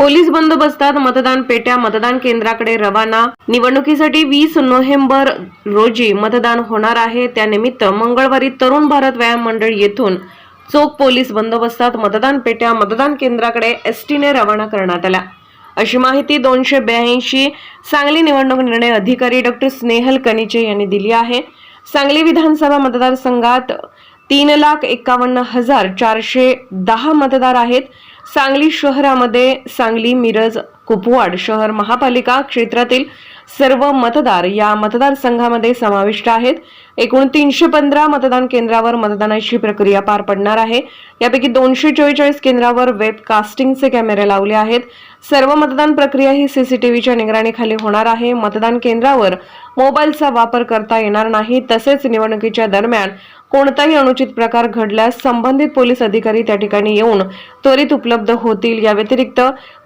Police बंदोबस्तात मतदान पेट्या मतदान केंद्राकडे रवाना. निवडणुकीसाठी वीस नोव्हेंबर रोजी मतदान होणार आहे. त्यानिमित्त मंगळवारी तरुण भारत व्यायाम मंडळ येथून चोख पोलीस बंदोबस्तात मतदान पेट्या मतदान केंद्राकडे एसटीने रवाना करण्यात आल्या. अशी माहिती दोनशे ब्याऐंशी सांगली निवडणूक निर्णय अधिकारी डॉक्टर स्नेहल कनिचे यांनी दिली आहे. सांगली विधानसभा मतदारसंघात तीन लाख एकावन्न हजार चारशे दहा मतदार आहेत. सांगली शहरामध्ये सांगली मिरज कुपवाड शहर महापालिका क्षेत्रातील सर्व मतदार या मतदारसंघामध्ये समाविष्ट आहेत. एकूण तीनशे पंधरा मतदान केंद्रावर मतदानाची प्रक्रिया पार पडणार आहे. यापैकी दोनशे चोवेचाळीस केंद्रावर वेब कास्टिंगचे कॅमेरे लावले आहेत. सर्व मतदान प्रक्रिया ही सीसीटीव्हीच्या निगराणीखाली होणार आहे. मतदान केंद्रावर मोबाईलचा वापर करता येणार नाही. तसेच निवडणुकीच्या दरम्यान कोणताही अनुचित प्रकार घडल्यास संबंधित पोलीस अधिकारी त्या ठिकाणी येऊन त्वरित उपलब्ध होतील. या व्यतिरिक्त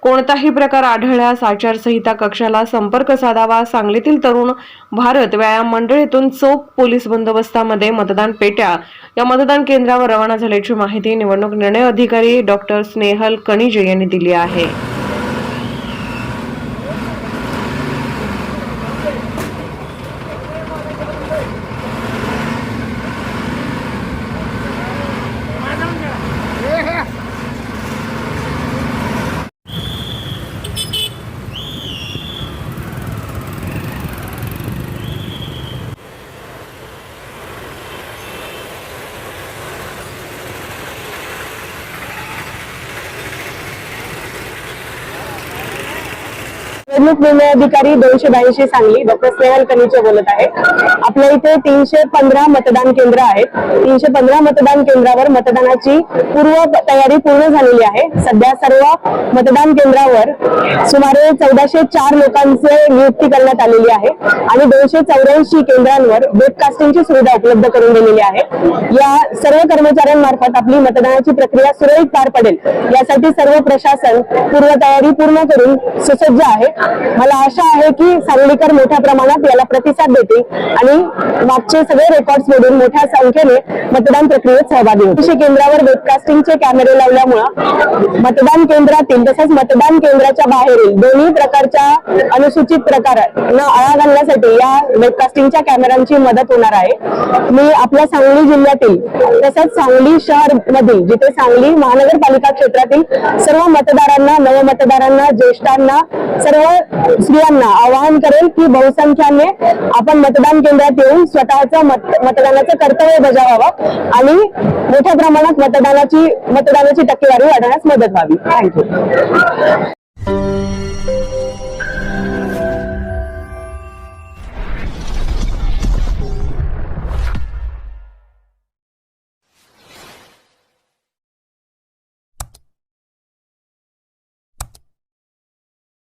कोणताही प्रकार आढळल्यास आचारसंहिता कक्षाला संपर्क साधावा सांगलीतील तरुण भारत व्यायाम मंडळीतून चोख पोलीस बंदोबस्तामध्ये मतदान पेट्या. या मतदान केंद्रावर रवाना झाल्याची माहिती निवडणूक निर्णय अधिकारी डॉक्टर स्नेहल कणिजे यांनी दिली आहे. निवडणूक निर्णय अधिकारी दोनशे ब्याऐंशी सांगली डॉक्टर स्नेहल कनिचे बोलत आहे आपल्या इथे तीनशे पंधरा मतदान केंद्र आहेत. तीनशे पंधरा मतदान केंद्रावर मतदानाची पूर्व तयारी पूर्ण झालेली आहे. सध्या सर्व मतदान केंद्रावर सुमारे चौदाशे चार लोकांचे नियुक्ती करण्यात आलेली आहे आणि दोनशे चौऱ्याऐंशी केंद्रांवर वेबकास्टिंगची सुविधा उपलब्ध करून दिलेली आहे. या सर्व कर्मचाऱ्यांमार्फत आपली मतदानाची प्रक्रिया सुरळीत पार पडेल. यासाठी सर्व प्रशासन पूर्वतयारी पूर्ण करून सुसज्ज आहे. मला आशा आहे की सांगलीकर मोठ्या प्रमाणात याला प्रतिसाद देतील आणि मागचे सगळे रेकॉर्ड्स मधून मोठ्या संख्येने मतदान प्रक्रियेत सहभागी होतील. केंद्रावर वेबकास्टिंगचे कॅमेरे लावल्यामुळे मतदान केंद्रातील तसंच मतदान केंद्राच्या बाहेरील दोन्ही प्रकारच्या अनुसूचित प्रकारांना आळा घालण्यासाठी या वेबकास्टिंगच्या कॅमेऱ्यांची मदत होणार आहे. मी आपल्या सांगली जिल्ह्यातील तसंच सांगली शहर मधील जिथे सांगली महानगरपालिका क्षेत्रातील सर्व मतदारांना नवमतदारांना ज्येष्ठांना सर्व स्त्रियांना आवाहन करेल की बहुसंख्याने आपण मतदान केंद्रात येऊन स्वतःचं मत मतदानाचं कर्तव्य बजावावं आणि मोठ्या प्रमाणात मतदानाची मतदानाची टक्केवारी वाढवण्यास मदत व्हावी. थँक्यू